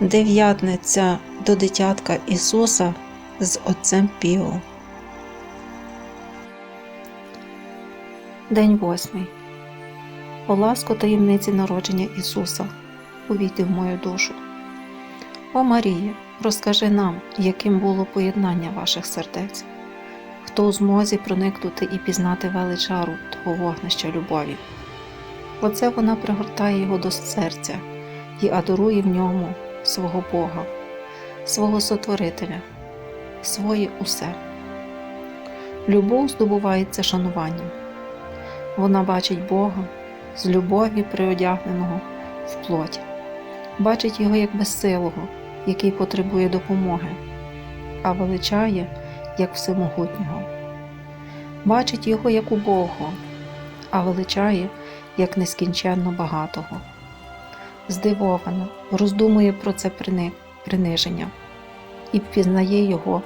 Дев'ятниця до дитятка Ісуса з Отцем Піо. День восьмий. О ласку таємниці народження Ісуса. Увійди в мою душу. О Маріє, розкажи нам, яким було поєднання ваших сердець, хто у змозі проникнути і пізнати величару того вогнища любові. Оце вона пригортає його до серця і адорує в ньому свого Бога, свого Сотворителя, своє усе. Любов здобувається шануванням. Вона бачить Бога з любові приодягненого в плоть, бачить його як безсилого, який потребує допомоги, а величає як всемогутнього. Бачить його як убогого, а величає як нескінченно багатого. Здивовано роздумує про це приниження і впізнає його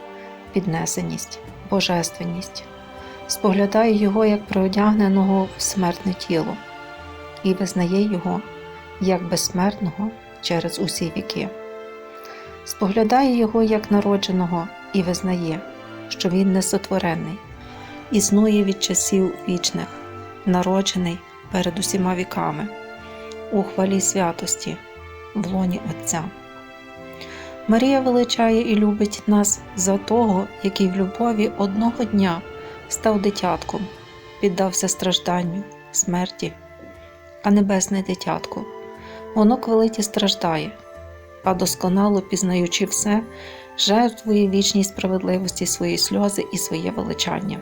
піднесеність, божественність, споглядає його як приодягненого в смертне тіло і визнає його як безсмертного через усі віки. Споглядає його як народженого і визнає, що він несотворений, існує від часів вічних, народжений перед усіма віками, у хвалі святості, в лоні Отця. Марія величає і любить нас за того, який в любові одного дня став дитятком, піддався стражданню, смерті, а небесне дитятко, воно квелиті страждає, а досконало пізнаючи все, жертвує вічній справедливості свої сльози і своє величання.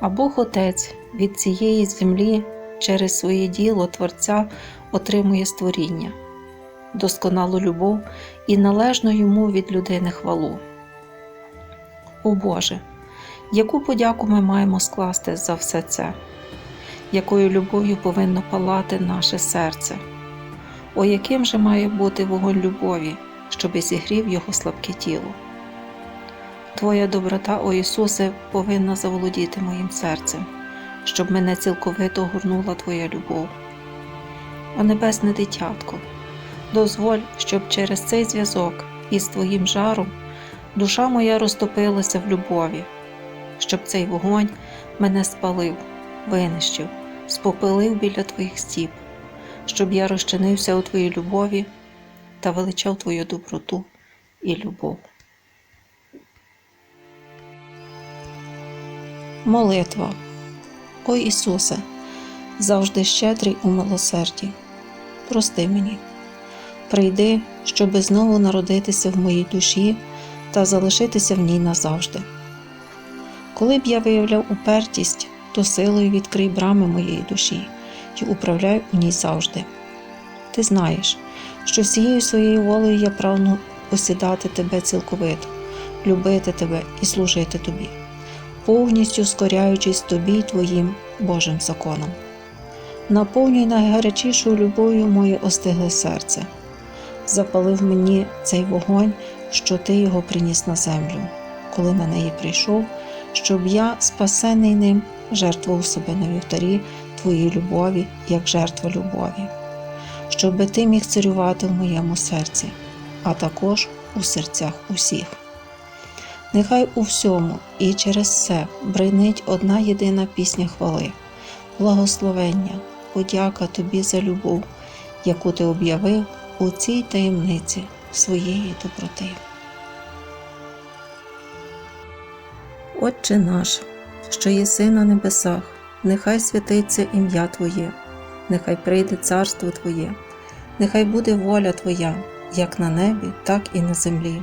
А Бог Отець від цієї землі через своє діло Творця отримує створіння, досконалу любов і належну йому від людини хвалу. О Боже, яку подяку ми маємо скласти за все це, якою любов'ю повинно палати наше серце, о яким же має бути вогонь любові, щоби зігрів його слабке тіло. Твоя доброта, о Ісусе, повинна заволодіти моїм серцем, щоб мене цілковито огорнула Твоя любов. О небесне дитятко, дозволь, щоб через цей зв'язок із Твоїм жаром душа моя розтопилася в любові, щоб цей вогонь мене спалив, винищив, спопилив біля Твоїх стіп, щоб я розчинився у Твоїй любові та величав Твою доброту і любов. Молитва. Ой Ісусе, завжди щедрий у милосерді. Прости мені, прийди, щоби знову народитися в моїй душі та залишитися в ній назавжди. Коли б я виявляв упертість, то силою відкрий брами моєї душі і управляй у ній завжди. Ти знаєш, що всією своєю волею я прагну посідати тебе цілковито, любити тебе і служити тобі повністю скоряючись тобі й твоїм Божим законом. Наповнюй найгарячішою любов'ю моє остигле серце, запалив мені цей вогонь, що ти його приніс на землю, коли на неї прийшов, щоб я, спасений ним, жертвував себе на вівтарі твоїй любові, як жертва любові, щоби ти міг царювати в моєму серці, а також у серцях усіх. Нехай у всьому і через все бринить одна єдина пісня хвали, благословення, подяка тобі за любов, яку ти об'явив у цій таємниці своєї доброти. Отче наш, що єси на небесах, нехай святиться ім'я Твоє, нехай прийде царство Твоє, нехай буде воля Твоя, як на небі, так і на землі.